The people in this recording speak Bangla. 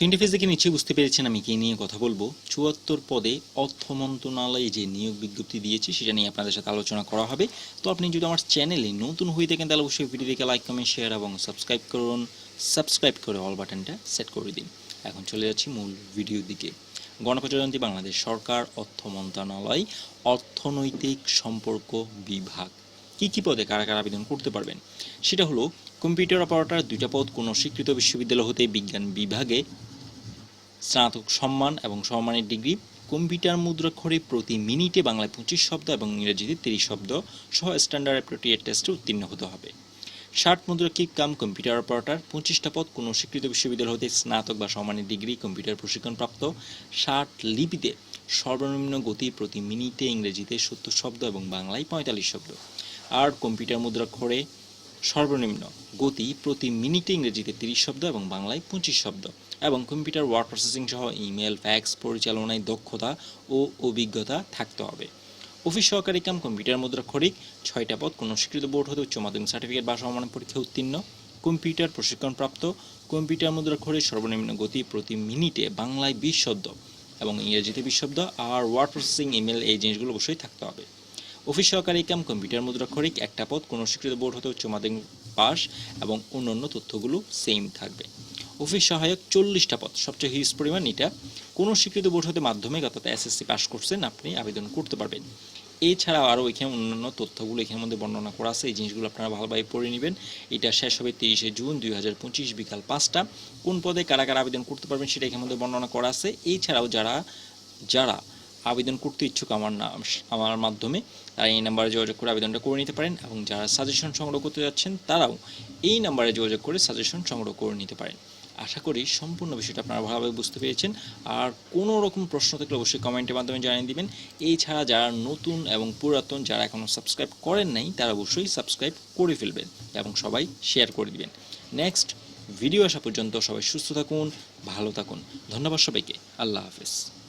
তো ইন্টারফেস দেখে নিশ্চয়ই বুঝতে পেরেছেন আমি কি নিয়ে কথা বলব। চুয়াত্তর পদে অর্থ মন্ত্রণালয়ে যে নিয়োগ বিজ্ঞপ্তি দিয়েছে, সেটা নিয়ে আপনাদের সাথে আলোচনা করা হবে। তো আপনি যদি আমার চ্যানেলে নতুন হয়ে থাকেন, তাহলে অবশ্যই ভিডিও দেখে লাইক কমেন্ট শেয়ার এবং সাবস্ক্রাইব করুন। সাবস্ক্রাইব করে অল বাটনটা সেট করে দিন। এখন চলে যাচ্ছি মূল ভিডিওর দিকে। গণপ্রজাতন্ত্রী বাংলাদেশ সরকার, অর্থ মন্ত্রণালয়, অর্থনৈতিক সম্পর্ক বিভাগ। কি কি পদে কারা কারা আবেদন করতে পারবেন? সেটা হলো কম্পিউটার অপারেটর দুইটা পদ, কোনো স্বীকৃত বিশ্ববিদ্যালয় হতে বিজ্ঞান বিভাগে স্নাতক সম্মান এবং সম্মানের ডিগ্রি, কম্পিউটার মুদ্রাক্ষরে প্রতি মিনিটে বাংলায় পঁচিশ শব্দ এবং ইংরেজিতে তিরিশ শব্দ সহ স্ট্যান্ডার্ড অ্যাপ্রোপ্রিয়েট টেস্টে উত্তীর্ণ হতে হবে। ষাট মুদ্রা কিক কাম কম্পিউটার অপারেটার, পঁচিশটা পদ কোনো স্বীকৃত বিশ্ববিদ্যালয় হতে স্নাতক বা সম্মানের ডিগ্রি, কম্পিউটার প্রশিক্ষণপ্রাপ্ত। ষাট লিপিতে সর্বনিম্ন গতি প্রতি মিনিটে ইংরেজিতে সত্তর শব্দ এবং বাংলায় পঁয়তাল্লিশ শব্দ। আর কম্পিউটার মুদ্রাক্ষরে সর্বনিম্ন গতি প্রতি মিনিটে ইংরেজিতে তিরিশ শব্দ এবং বাংলায় পঁচিশ শব্দ। এবং কম্পিউটার ওয়ার্ড প্রসেসিং সহ ইমেল, ফ্যাক্স, পরিচালনায় দক্ষতা ও অভিজ্ঞতা থাকতে হবে। অফিস সহকারী কাম কম্পিউটার মুদ্রাক্ষরিক ছয়টা পদ, কোনো স্বীকৃত বোর্ড হতে উচ্চ মাধ্যমিক সার্টিফিকেট বা সমমান পরীক্ষায় উত্তীর্ণ। কম্পিউটার প্রশিক্ষণপ্রাপ্ত কম্পিউটার মুদ্রা মুদ্রাক্ষরের সর্বনিম্ন গতি প্রতি মিনিটে বাংলায় বিশ শব্দ এবং ইংরেজিতে বিশ শব্দ। আর ওয়ার্ড প্রসেসিং, ইমেল, এই জিনিসগুলো অবশ্যই থাকতে হবে। অফিস সহকারী কাম কম্পিউটার মুদ্রা মুদ্রাক্ষরিক একটা পদ, কোনো স্বীকৃত বোর্ড হতে উচ্চ মাধ্যমিক পাস এবং অন্যান্য তথ্যগুলো সেম থাকবে। অফিস সহায়ক চল্লিশটা পদ, সবচেয়ে হিউজ পরিমাণ এটা। কোনো স্বীকৃত বোর্ড হতে মাধ্যমিক অর্থাৎ এসএসসি পাস করছেন, আপনি আবেদন করতে পারবেন। এছাড়াও আরও এখানে অন্যান্য তথ্যগুলো এখানের মধ্যে বর্ণনা করা আছে, এই জিনিসগুলো আপনারা ভালোভাবে পড়ে নেবেন। এটা শেষ হবে তিরিশে জুন দুই হাজার পঁচিশ বিকাল পাঁচটা। কোন পদে কারা কারা আবেদন করতে পারবেন সেটা এখানের মধ্যে বর্ণনা করা আছে। এছাড়াও যারা যারা আবেদন করতে ইচ্ছুক আমার নাম, আমার মাধ্যমে, তারা এই নাম্বারে যোগাযোগ করে আবেদনটা করে নিতে পারেন এবং যারা সাজেশন সংগ্রহ করতে যাচ্ছেন, তারাও এই নাম্বারে যোগাযোগ করে সাজেশন সংগ্রহ করে নিতে পারেন। আশা করি সম্পূর্ণ বিষয়টা আপনারা ভালোভাবে বুঝতে পেরেছেন। আর কোনো রকম প্রশ্ন থাকলে অবশ্যই কমেন্টের মাধ্যমে জানিয়ে দিবেন। এছাড়া যারা নতুন এবং পুরাতন, যারা এখনও সাবস্ক্রাইব করেন নাই, তারা অবশ্যই সাবস্ক্রাইব করে ফেলবেন এবং সবাই শেয়ার করে দিবেন। নেক্সট ভিডিও আসা পর্যন্ত সবাই সুস্থ থাকুন, ভালো থাকুন। ধন্যবাদ সবাইকে। আল্লাহ হাফেজ।